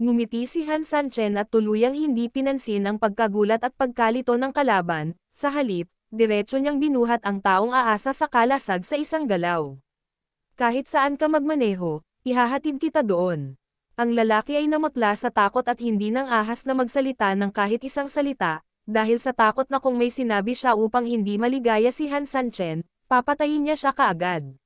Ngumiti si Han Sanchen at tuluyang hindi pinansin ang pagkagulat at pagkalito ng kalaban, sa halip, diretso niyang binuhat ang taong aasa sa kalasag sa isang galaw. Kahit saan ka magmaneho, ihahatid kita doon. Ang lalaki ay namutla sa takot at hindi nang ahas na magsalita ng kahit isang salita, dahil sa takot na kung may sinabi siya upang hindi maligaya si Han Sanchen, papatayin niya siya kaagad.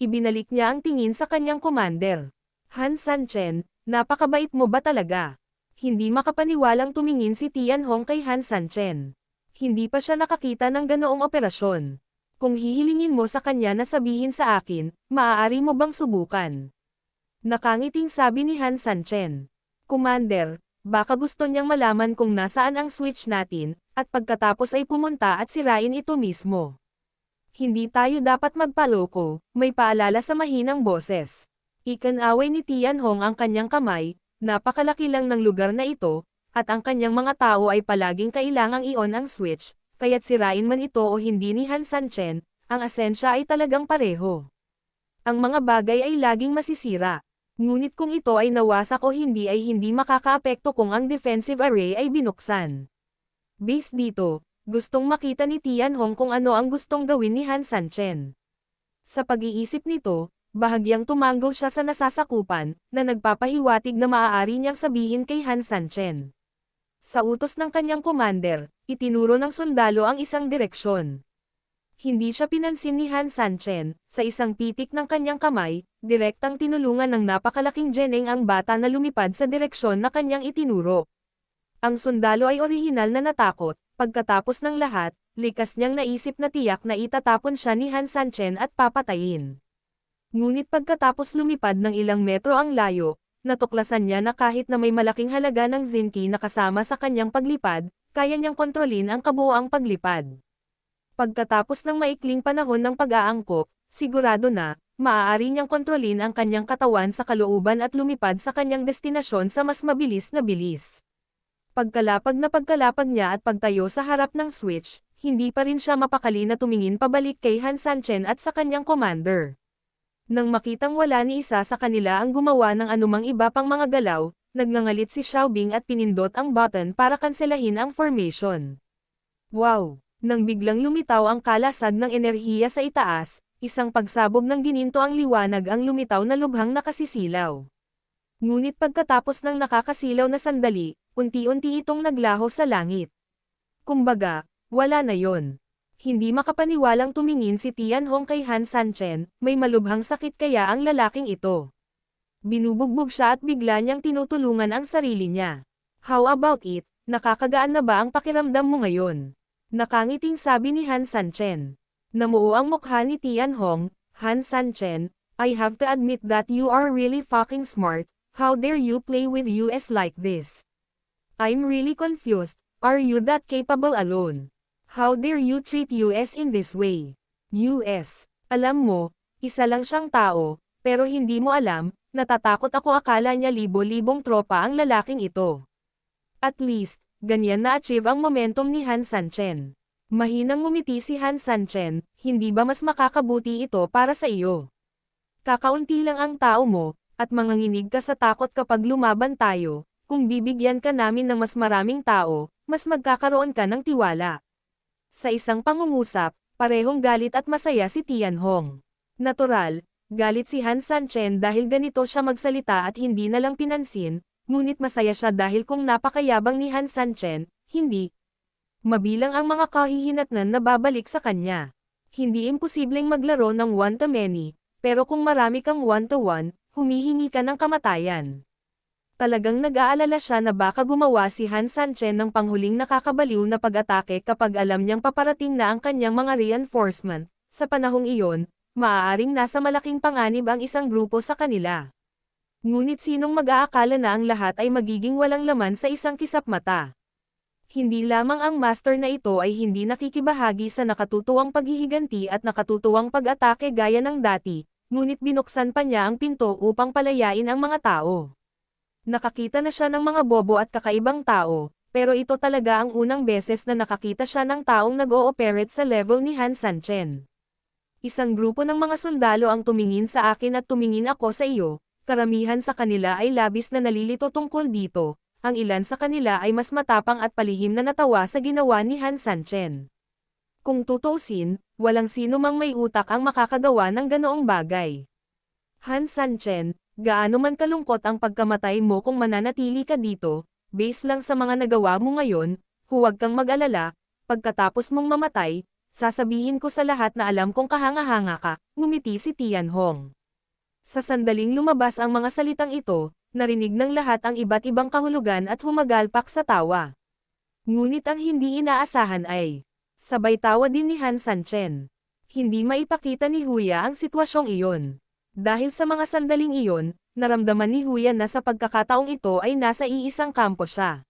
Ibinalik niya ang tingin sa kanyang commander. Han Sanchen, napakabait mo ba talaga? Hindi makapaniwalang tumingin si Tian Hong kay Han Sanchen. Hindi pa siya nakakita ng ganoong operasyon. Kung hihilingin mo sa kanya na sabihin sa akin, maaari mo bang subukan? Nakangiting sabi ni Han Sanchen. Commander, baka gusto niyang malaman kung nasaan ang switch natin, at pagkatapos ay pumunta at sirain ito mismo. Hindi tayo dapat magpaloko, may paalala sa mahinang boses. Ikanaway ni Tian Hong ang kanyang kamay, napakalaki lang ng lugar na ito, at ang kanyang mga tao ay palaging kailangang i-on ang switch, kaya't sirain man ito o hindi ni Han Sanchen, ang asensya ay talagang pareho. Ang mga bagay ay laging masisira. Ngunit kung ito ay nawasak o hindi ay hindi makakaapekto kung ang defensive array ay binuksan. Base dito, gustong makita ni Tian Hong kung ano ang gustong gawin ni Han Sanchen. Sa pag-iisip nito, bahagyang tumanggo siya sa nasasakupan, na nagpapahiwatig na maaari niyang sabihin kay Han Sanchen. Sa utos ng kanyang commander, itinuro ng sundalo ang isang direksyon. Hindi siya pinansin ni Han Sanchen, sa isang pitik ng kanyang kamay, direktang tinulungan ng napakalaking jeneng ang bata na lumipad sa direksyon na kanyang itinuro. Ang sundalo ay orihinal na natakot, pagkatapos ng lahat, likas niyang naisip na tiyak na itatapon siya ni Han Sanchen at papatayin. Ngunit pagkatapos lumipad ng ilang metro ang layo, natuklasan niya na kahit na may malaking halaga ng zinki na kasama sa kanyang paglipad, kaya niyang kontrolin ang kabuoang paglipad. Pagkatapos ng maikling panahon ng pag-aangkop, sigurado na, maaari niyang kontrolin ang kanyang katawan sa kalooban at lumipad sa kanyang destinasyon sa mas mabilis na bilis. Pagkalapag na pagkalapag niya at pagtayo sa harap ng switch, hindi pa rin siya mapakali na tumingin pabalik kay Han Sanchen at sa kanyang commander. Nang makitang wala ni isa sa kanila ang gumawa ng anumang iba pang mga galaw, nagngangalit si Xiaobing at pinindot ang button para kanselahin ang formation. Wow! Nang biglang lumitaw ang kalasag ng enerhiya sa itaas, isang pagsabog ng gininto ang liwanag ang lumitaw na lubhang nakasisilaw. Ngunit pagkatapos ng nakakasilaw na sandali, unti-unti itong naglaho sa langit. Kumbaga, wala na yon. Hindi makapaniwalang tumingin si Tian Hong kay Han Sanchen, may malubhang sakit kaya ang lalaking ito. Binubugbog siya at bigla niyang tinutulungan ang sarili niya. How about it, nakakagaan na ba ang pakiramdam mo ngayon? Nakangiting sabi ni Han Sanchen. Namuo ang mukha ni Tian Hong, Han Sanchen, I have to admit that you are really fucking smart, how dare you play with US like this? I'm really confused, are you that capable alone? How dare you treat US in this way? US, alam mo, isa lang siyang tao, pero hindi mo alam, natatakot ako akala niya libo-libong tropa ang lalaking ito. At least, ganyan na-achieve ang momentum ni Han Sanchen. Mahinang ngumiti si Han Sanchen, hindi ba mas makakabuti ito para sa iyo? Kakaunti lang ang tao mo, at manganginig ka sa takot kapag lumaban tayo, kung bibigyan ka namin ng mas maraming tao, mas magkakaroon ka ng tiwala. Sa isang pangungusap, parehong galit at masaya si Tian Hong. Natural, galit si Han Sanchen dahil ganito siya magsalita at hindi na lang pinansin, ngunit masaya siya dahil kung napakayabang ni Han Sanchen, hindi. Mabilang ang mga kahihinatnan na babalik sa kanya. Hindi imposibleng maglaro ng one-to-many, pero kung marami kang one-to-one, humihingi ka ng kamatayan. Talagang nag-aalala siya na baka gumawa si Han Sanchen ng panghuling nakakabaliw na pag-atake kapag alam niyang paparating na ang kanyang mga reinforcement. Sa panahong iyon, maaaring nasa malaking panganib ang isang grupo sa kanila. Ngunit sinong mag-aakala na ang lahat ay magiging walang laman sa isang kisap mata. Hindi lamang ang master na ito ay hindi nakikibahagi sa nakatutuwang paghihiganti at nakatutuwang pag-atake gaya ng dati, ngunit binuksan pa niya ang pinto upang palayain ang mga tao. Nakakita na siya ng mga bobo at kakaibang tao, pero ito talaga ang unang beses na nakakita siya ng taong nag-ooperate sa level ni Han Sanchen. Isang grupo ng mga sundalo ang tumingin sa akin at tumingin ako sa iyo, karamihan sa kanila ay labis na nalilito tungkol dito, ang ilan sa kanila ay mas matapang at palihim na natawa sa ginawa ni Han Sanchen. Kung tutusin, walang sino mang may utak ang makakagawa ng ganoong bagay. Han Sanchen, gaano man kalungkot ang pagkamatay mo kung mananatili ka dito, base lang sa mga nagawa mo ngayon, huwag kang mag-alala, pagkatapos mong mamatay, sasabihin ko sa lahat na alam kong kahanga-hanga ka, ngumiti si Tian Hong. Sa sandaling lumabas ang mga salitang ito, narinig ng lahat ang iba't ibang kahulugan at humagalpak sa tawa. Ngunit ang hindi inaasahan ay, sabay tawa din ni Han Sanchen. Hindi maipakita ni Huya ang sitwasyong iyon. Dahil sa mga sandaling iyon, naramdaman ni Huya na sa pagkakataong ito ay nasa iisang kampo siya.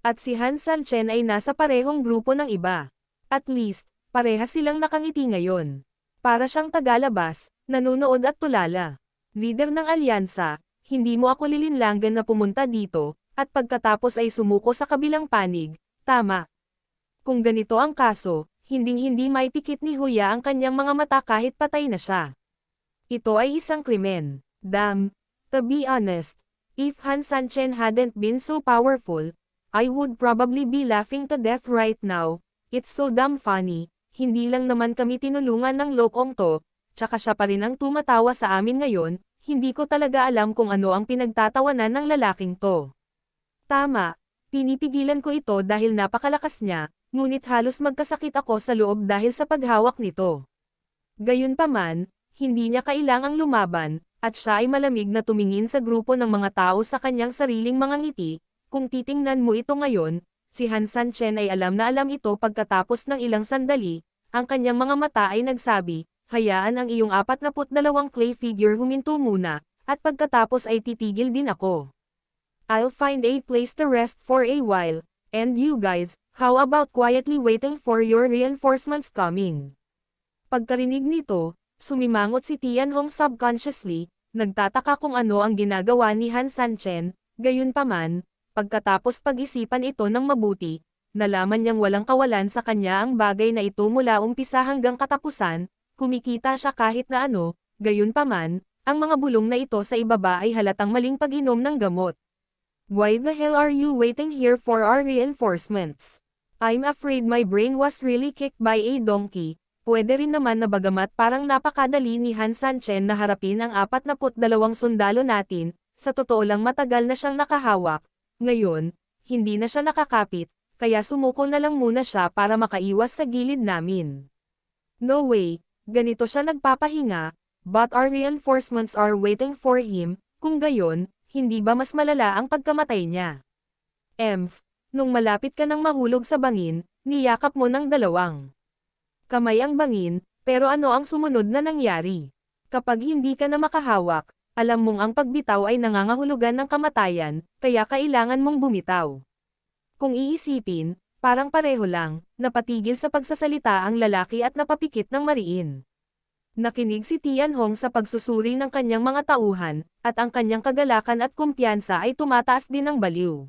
At si Han Sanchen ay nasa parehong grupo ng iba. At least, pareha silang nakangiti ngayon. Para siyang tagalabas, nanunood at tulala. Leader ng alyansa, hindi mo ako lilinlanggan na pumunta dito, at pagkatapos ay sumuko sa kabilang panig, tama. Kung ganito ang kaso, hinding-hindi may pikit ni Huya ang kanyang mga mata kahit patay na siya. Ito ay isang krimen. Damn. To be honest, if Han Sanchen hadn't been so powerful, I would probably be laughing to death right now. It's so damn funny. Hindi lang naman kami tinulungan ng lokong to, tsaka siya pa rin ang tumatawa sa amin ngayon, hindi ko talaga alam kung ano ang pinagtatawanan ng lalaking to. Tama, pinipigilan ko ito dahil napakalakas niya, ngunit halos magkasakit ako sa loob dahil sa paghawak nito. Gayunpaman, hindi niya kailangang lumaban, at siya ay malamig na tumingin sa grupo ng mga tao sa kanyang sariling mga ngiti, kung titingnan mo ito ngayon, si Han Sanchen ay alam na alam ito pagkatapos ng ilang sandali, ang kanyang mga mata ay nagsabi, hayaan ang iyong 42 clay figure huminto muna, at pagkatapos ay titigil din ako. I'll find a place to rest for a while, and you guys, how about quietly waiting for your reinforcements coming? Pagkarinig nito, sumimangot si Tian Hong subconsciously, nagtataka kung ano ang ginagawa ni Han Sanchen, gayunpaman, pagkatapos pag-isipan ito ng mabuti, nalaman niyang walang kawalan sa kanya ang bagay na ito mula umpisa hanggang katapusan, kumikita siya kahit na ano, gayunpaman, ang mga bulong na ito sa ibaba ay halatang maling pag-inom ng gamot. Why the hell are you waiting here for our reinforcements? I'm afraid my brain was really kicked by a donkey. Pwede rin naman na bagamat parang napakadali ni Han Sanchen na harapin ang 42 sundalo natin, sa totoo lang matagal na siyang nakahawak. Ngayon, hindi na siya nakakapit, kaya sumuko na lang muna siya para makaiwas sa gilid namin. No way, ganito siya nagpapahinga, but our reinforcements are waiting for him, kung gayon, hindi ba mas malala ang pagkamatay niya? Emph, nung malapit ka nang mahulog sa bangin, niyakap mo ng dalawang kamay ang bangin, pero ano ang sumunod na nangyari? Kapag hindi ka na makahawak, alam mong ang pagbitaw ay nangangahulugan ng kamatayan, kaya kailangan mong bumitaw. Kung iisipin, parang pareho lang, napatigil sa pagsasalita ang lalaki at napapikit ng mariin. Nakinig si Tian Hong sa pagsusuri ng kanyang mga tauhan, at ang kanyang kagalakan at kumpiyansa ay tumataas din ng baliw.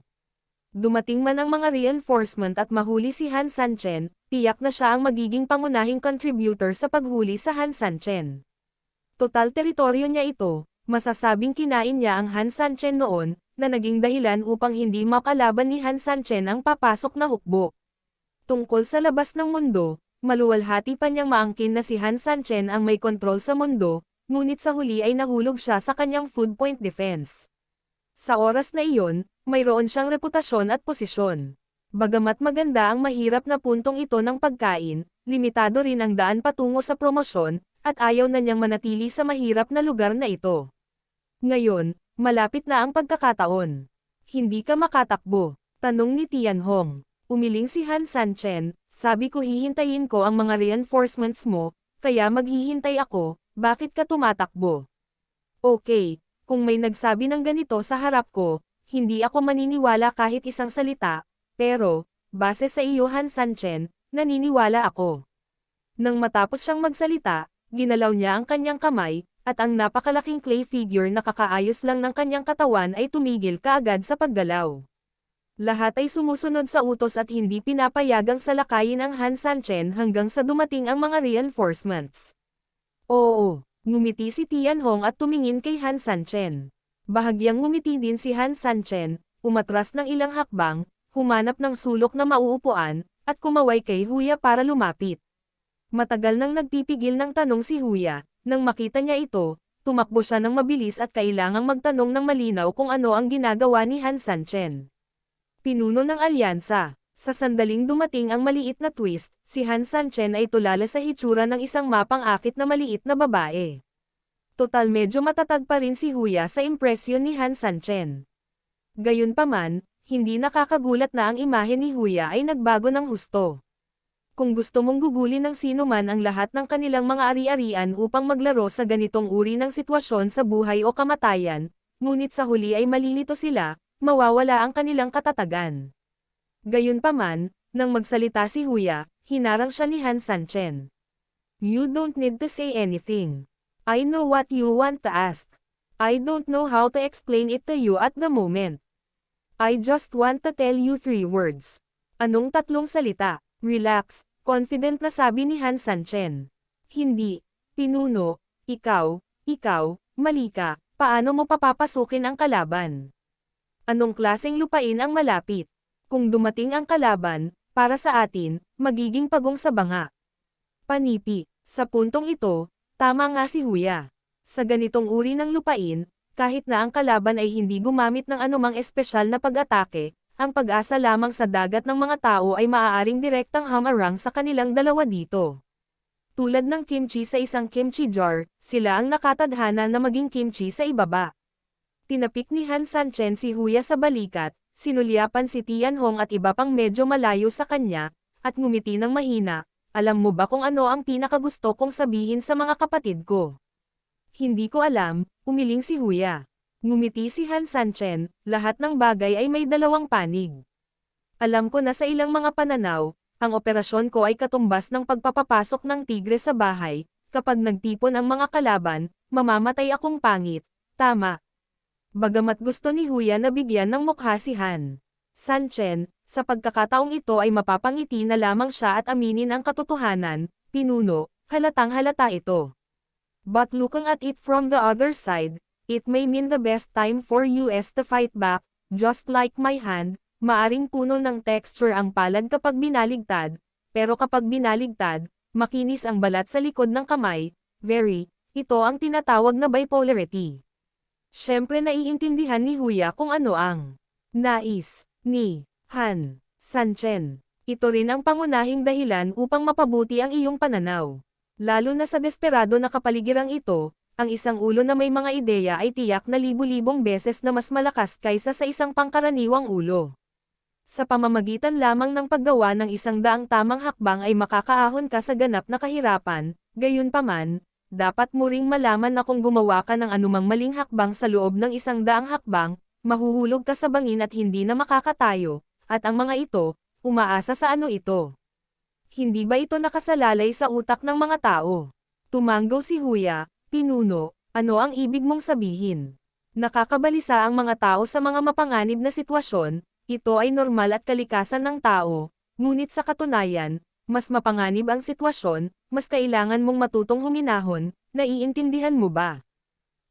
Dumating man ang mga reinforcement at mahuli si Han Sanchen, tiyak na siya ang magiging pangunahing contributor sa paghuli sa Han Sanchen. Total teritoryo niya ito, masasabing kinain niya ang Han Sanchen noon, na naging dahilan upang hindi makalaban ni Han Sanchen ang papasok na hukbo. Tungkol sa labas ng mundo, maluwalhati pa niyang maangkin na si Han Sanchen ang may kontrol sa mundo, ngunit sa huli ay nahulog siya sa kanyang food point defense. Sa oras na iyon, mayroon siyang reputasyon at posisyon. Bagamat maganda ang mahirap na puntong ito ng pagkain, limitado rin ang daan patungo sa promosyon, at ayaw na niyang manatili sa mahirap na lugar na ito. Ngayon, malapit na ang pagkakataon. Hindi ka makatakbo. Tanong ni Tian Hong. Umiling si Han Sanchen, sabi ko hihintayin ko ang mga reinforcements mo, kaya maghihintay ako, bakit ka tumatakbo? Okay, kung may nagsabi ng ganito sa harap ko, hindi ako maniniwala kahit isang salita, pero, base sa iyo Han Sanchen, naniniwala ako. Nang matapos siyang magsalita, ginalaw niya ang kanyang kamay, at ang napakalaking clay figure na kakaayos lang ng kanyang katawan ay tumigil kaagad sa paggalaw. Lahat ay sumusunod sa utos at hindi pinapayagang salakayin ang Han Sanchen hanggang sa dumating ang mga reinforcements. Oo, ngumiti si Tian Hong at tumingin kay Han Sanchen. Bahagyang ngumiti din si Han Sanchen, umatras ng ilang hakbang, humanap ng sulok na mauupuan, at kumaway kay Huya para lumapit. Matagal nang nagpipigil ng tanong si Huya, nang makita niya ito, tumakbo siya ng mabilis at kailangang magtanong ng malinaw kung ano ang ginagawa ni Han Sanchen. Pinuno ng alyansa. Sa sandaling dumating ang maliit na twist, si Han Sanchen ay tulala sa hitsura ng isang mapang akit na maliit na babae. Total medyo matatag pa rin si Huya sa impresyon ni Han Sanchen. Gayunpaman, hindi nakakagulat na ang imahe ni Huya ay nagbago ng husto. Kung gusto mong gugulin ng sino man ang lahat ng kanilang mga ari-arian upang maglaro sa ganitong uri ng sitwasyon sa buhay o kamatayan, ngunit sa huli ay malilito sila, mawawala ang kanilang katatagan. Gayunpaman, nang magsalita si Huya, hinarang siya ni Han Sanchen. You don't need to say anything. I know what you want to ask. I don't know how to explain it to you at the moment. I just want to tell you three words. Anong tatlong salita? Relax, confident na sabi ni Han Sanchen. Hindi, pinuno, ikaw, ikaw, mali ka, paano mo papapasukin ang kalaban? Anong klaseng lupain ang malapit? Kung dumating ang kalaban, para sa atin, magiging pagong sa banga. Panipi, sa puntong ito, tama nga si Huya. Sa ganitong uri ng lupain, kahit na ang kalaban ay hindi gumamit ng anumang espesyal na pag-atake, ang pag-asa lamang sa dagat ng mga tao ay maaaring direktang hamarang sa kanilang dalawa dito. Tulad ng kimchi sa isang kimchi jar, sila ang nakatadhana na maging kimchi sa ibaba. Tinapik ni Han Sanchen si Huya sa balikat, sinulyapan si Tian Hong at iba pang medyo malayo sa kanya, at ngumiti ng mahina, alam mo ba kung ano ang pinakagusto kong sabihin sa mga kapatid ko? Hindi ko alam, umiling si Huya. Ngumiti si Han Sanchen, lahat ng bagay ay may dalawang panig. Alam ko na sa ilang mga pananaw, ang operasyon ko ay katumbas ng pagpapapasok ng tigre sa bahay, kapag nagtipon ang mga kalaban, mamamatay akong pangit, tama, Bagamat gusto ni Huya na bigyan ng mukha si Han. Sanchen, sa pagkakataong ito ay mapapangiti na lamang siya at aminin ang katotohanan, pinuno, halatang halata ito. But looking at it from the other side, it may mean the best time for US to fight back, just like my hand, maaring puno ng texture ang palad kapag binaligtad, pero kapag binaligtad, makinis ang balat sa likod ng kamay, very, ito ang tinatawag na bipolarity. Siyempre naiintindihan ni Huya kung ano ang nais ni Han Sanchen. Ito rin ang pangunahing dahilan upang mapabuti ang iyong pananaw. Lalo na sa desperado na kapaligirang ito, ang isang ulo na may mga ideya ay tiyak na libu-libong beses na mas malakas kaysa sa isang pangkaraniwang ulo. Sa pamamagitan lamang ng paggawa ng isang daang tamang hakbang ay makakaahon ka sa ganap na kahirapan, gayunpaman, dapat mo ring malaman na kung gumawa ka ng anumang maling hakbang sa loob ng isang daang hakbang, mahuhulog ka sa bangin at hindi na makakatayo, at ang mga ito, umaasa sa ano ito. Hindi ba ito nakasalalay sa utak ng mga tao? Tumanggo si Huya, pinuno, ano ang ibig mong sabihin? Nakakabalisa ang mga tao sa mga mapanganib na sitwasyon, ito ay normal at kalikasan ng tao, ngunit sa katunayan, mas mapanganib ang sitwasyon, mas kailangan mong matutong huminahon, naiintindihan mo ba?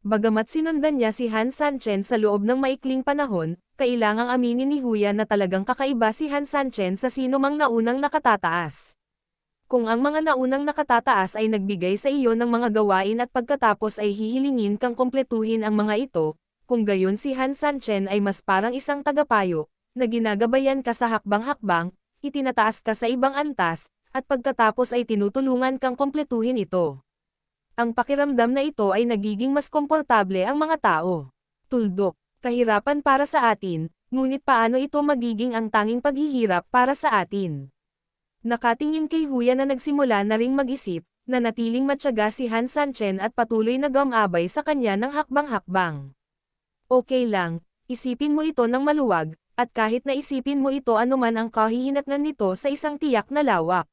Bagamat sinundan niya si Han Sanchen sa loob ng maikling panahon, kailangang aminin ni Huya na talagang kakaiba si Han Sanchen sa sino mang naunang nakatataas. Kung ang mga naunang nakatataas ay nagbigay sa iyo ng mga gawain at pagkatapos ay hihilingin kang kompletuhin ang mga ito, kung gayon si Han Sanchen ay mas parang isang tagapayo, na ginagabayan ka sa hakbang-hakbang, itinataas ka sa ibang antas, at pagkatapos ay tinutulungan kang kompletuhin ito. Ang pakiramdam na ito ay nagiging mas komportable ang mga tao. Tuldok, kahirapan para sa atin, ngunit paano ito magiging ang tanging paghihirap para sa atin? Nakatingin kay Huya na nagsimula na ring mag-isip, na natiling matyaga si Han Sanchen at patuloy na gamabay sa kanya ng hakbang-hakbang. Okay lang, isipin mo ito ng maluwag, at kahit na isipin mo ito anuman ang kahihinatnan nito sa isang tiyak na lawak.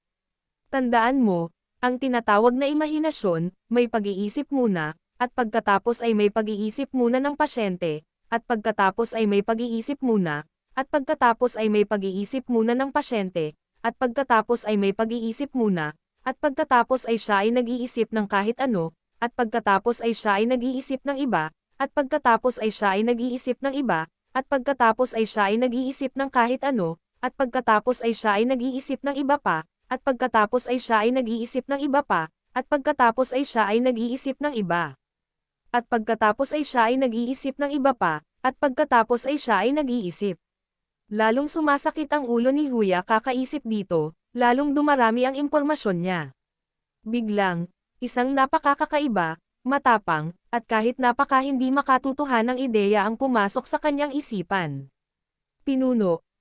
Tandaan mo, ang tinatawag na imahinasyon, may pag-iisip muna, at pagkatapos ay may pag-iisip muna ng pasyente, at pagkatapos ay may pag-iisip muna, at pagkatapos ay may pag-iisip muna ng pasyente, at pagkatapos ay may pag-iisip muna, at pagkatapos ay siya ay nag-iisip ng kahit ano, at pagkatapos ay siya ay nag-iisip ng iba, at pagkatapos ay siya ay nag-iisip ng iba, at pagkatapos ay siya ay nag-iisip ng kahit ano, at pagkatapos ay siya ay nag-iisip ng iba pa, at pagkatapos ay siya ay nag-iisip ng iba pa, at pagkatapos ay siya ay nag-iisip ng iba. At pagkatapos ay siya ay nag-iisip ng iba pa, at pagkatapos ay siya ay nag-iisip. Lalong sumasakit ang ulo ni Huya kakaisip dito, lalong dumarami ang impormasyon niya. Biglang, isang napakakakaiba, matapang, at kahit napaka hindi makatutuhan ng ideya ang pumasok sa kanyang isipan. Pinuno,